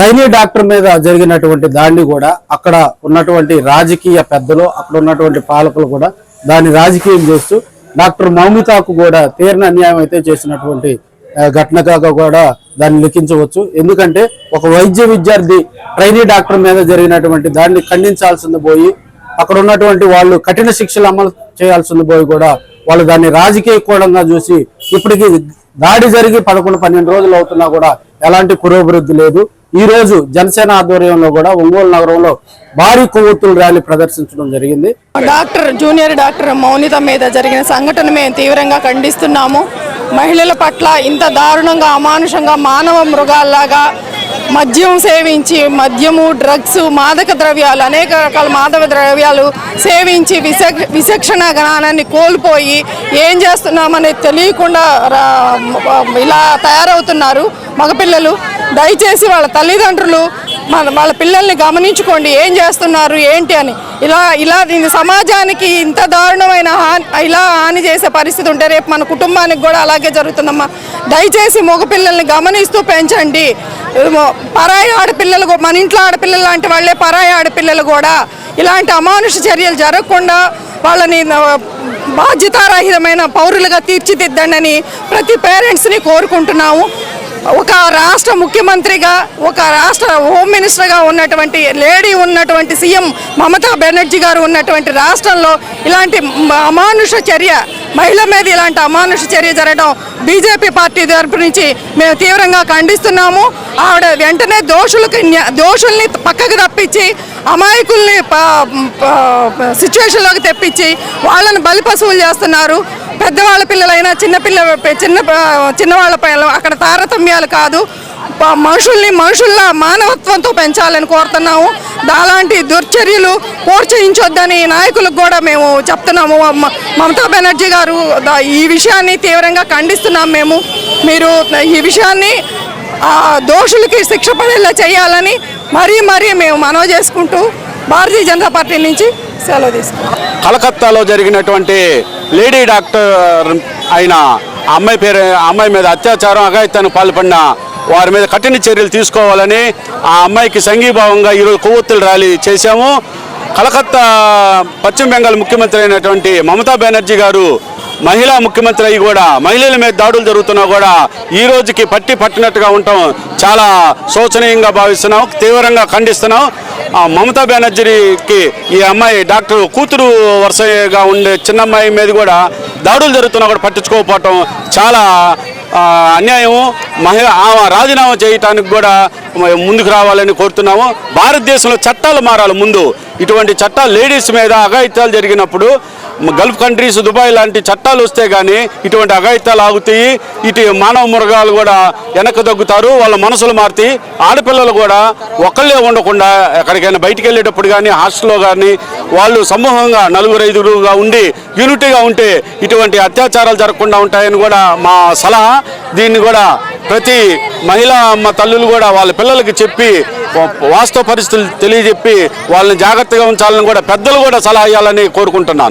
Trainee doctor మీద జరిగినటువంటి దాన్ని కూడా అక్కడ ఉన్నటువంటి రాజకీయ పెద్దలు అక్కడ ఉన్నటువంటి పాలకులు కూడా దాన్ని రాజకీయం చేస్తూ డాక్టర్ మౌమితాకు కూడా తీరని అన్యాయం అయితే చేసినటువంటి ఘటనగా కూడా దాన్ని లిఖించవచ్చు. ఎందుకంటే ఒక వైద్య విద్యార్థి ట్రైనీ డాక్టర్ మీద జరిగినటువంటి దాన్ని ఖండించాల్సింది పోయి అక్కడ ఉన్నటువంటి వాళ్ళు కఠిన శిక్షలు అమలు చేయాల్సింది పోయి కూడా వాళ్ళు దాన్ని రాజకీయ కోణంగా చూసి ఇప్పటికీ దాడి జరిగి పదకొండు పన్నెండు రోజులు అవుతున్నా కూడా ఎలాంటి పురోభివృద్ధి లేదు. ఈ రోజు జనసేన ఆధ్వర్యంలో కూడా ఒంగోలు నగరంలో భారీ కొవ్వొత్తులు ర్యాలీ ప్రదర్శించడం జరిగింది. డాక్టర్ జూనియర్ డాక్టర్ మౌనిత మీద జరిగిన సంఘటన మేము తీవ్రంగా ఖండిస్తున్నాము. మహిళల పట్ల ఇంత దారుణంగా అమానుషంగా మానవ మృగాల్లాగా మద్యం సేవించి మద్యము డ్రగ్స్ మాదక ద్రవ్యాలు అనేక రకాల మాదక ద్రవ్యాలు సేవించి విశ విశక్షణ జ్ఞానాన్ని కోల్పోయి ఏం చేస్తున్నామని తెలియకుండా రా- ఇలా తయారవుతున్నారు మగపిల్లలు. దయచేసి వాళ్ళ తల్లిదండ్రులు మన వాళ్ళ పిల్లల్ని గమనించుకోండి ఏం చేస్తున్నారు ఏంటి అని. ఇలా ఇలా సమాజానికి ఇంత దారుణమైన హాని ఇలా హాని చేసే పరిస్థితి ఉంటే రేపు మన కుటుంబానికి కూడా అలాగే జరుగుతుందమ్మా. దయచేసి మగపిల్లల్ని గమనిస్తూ పెంచండి. పరాయి ఆడపిల్లలు మన ఇంట్లో ఆడపిల్లలు లాంటి వాళ్ళే పరాయి ఆడపిల్లలు కూడా ఇలాంటి అమానుష చర్యలు జరగకుండా వాళ్ళని బాధ్యతారహితమైన పౌరులుగా తీర్చిదిద్దండి ప్రతి పేరెంట్స్ని కోరుకుంటున్నాము. ఒక రాష్ట్ర ముఖ్యమంత్రిగా ఒక రాష్ట్ర హోమ్ మినిస్టర్గా ఉన్నటువంటి లేడీ ఉన్నటువంటి సీఎం మమతా బెనర్జీ గారు ఉన్నటువంటి రాష్ట్రంలో ఇలాంటి అమానుష చర్య మహిళ మీద ఇలాంటి అమానుష చర్య జరగడం బీజేపీ పార్టీ తరపు నుంచి మేము తీవ్రంగా ఖండిస్తున్నాము. ఆవిడ వెంటనే దోషులకు దోషుల్ని పక్కకు తప్పించి అమాయకుల్ని సిచ్యువేషన్లోకి తెప్పించి వాళ్ళని బలిపశువులు చేస్తున్నారు. పెద్దవాళ్ళ పిల్లలైనా చిన్నపిల్ల చిన్న చిన్నవాళ్ళ పిల్లలు అక్కడ తారతమ్యాలు కాదు. మనుషుల్ని మనుషుల్లా మానవత్వంతో పెంచాలని కోరుతున్నాము. అలాంటి దుర్చర్యలు ప్రోత్సహించొద్దని నాయకులకు కూడా మేము చెప్తున్నాము. మమతా బెనర్జీ గారు ఈ విషయాన్ని తీవ్రంగా ఖండిస్తున్నాం మేము. మీరు ఈ విషయాన్ని ఆ దోషులకి శిక్ష పడేలా చేయాలని మరీ మరీ మేము మనవి చేసుకుంటూ భారతీయ జనతా పార్టీ నుంచి సెలవు తీసుకున్నాం కలకత్తాలో జరిగినటువంటి లేడీ డాక్టర్ అయిన ఆ అమ్మాయి పేరు ఆ అమ్మాయి మీద అత్యాచారం అఘాయితానికి పాల్పడిన వారి మీద కఠిన చర్యలు తీసుకోవాలని ఆ అమ్మాయికి సంఘీభావంగా ఈరోజు కొవ్వొత్తులు ర్యాలీ చేశాము. కలకత్తా పశ్చిమ బెంగాల్ ముఖ్యమంత్రి అయినటువంటి మమతా బెనర్జీ గారు మహిళా ముఖ్యమంత్రి అయ్యి కూడా మహిళల మీద దాడులు జరుగుతున్నా కూడా ఈ రోజుకి పట్టి పట్టినట్టుగా ఉండటం చాలా శోచనీయంగా భావిస్తున్నాం తీవ్రంగా ఖండిస్తున్నాం. మమతా బెనర్జీకి ఈ అమ్మాయి డాక్టర్ కూతురు వరుసగా ఉండే చిన్న అమ్మాయి మీద కూడా దాడులు జరుగుతున్నా కూడా పట్టించుకోకపోవటం చాలా అన్యాయము మహిళ రాజీనామా చేయటానికి కూడా ముందుకు రావాలని కోరుతున్నాము. భారతదేశంలో చట్టాలు మారాలి ముందు. ఇటువంటి చట్టాలు లేడీస్ మీద అఘాయిత్యాలు జరిగినప్పుడు గల్ఫ్ కంట్రీస్ దుబాయ్ లాంటి చట్టాలు వస్తే కానీ ఇటువంటి అఘాయిత్యాలు ఆగుతాయి. ఇటు మానవ మృగాలు కూడా వెనక్కి తగ్గుతారు వాళ్ళ మనసులు మారుతాయి. ఆడపిల్లలు కూడా ఒక్కళ్ళే ఉండకుండా ఎక్కడికైనా బయటికి వెళ్ళేటప్పుడు కానీ హాస్టల్లో కానీ వాళ్ళు సమూహంగా నలుగురు ఐదుగురుగా ఉండి యూనిటీగా ఉంటే ఇటువంటి అత్యాచారాలు జరగకుండా ఉంటాయని కూడా మా సలహా. దీన్ని కూడా ప్రతి మహిళా అమ్మ తల్లులు కూడా వాళ్ళ పిల్లలకి చెప్పి వాస్తవ పరిస్థితులు తెలియజెప్పి వాళ్ళని జాగ్రత్తగా ఉంచాలని కూడా పెద్దలు కూడా సలహా ఇవ్వాలని కోరుకుంటున్నాను.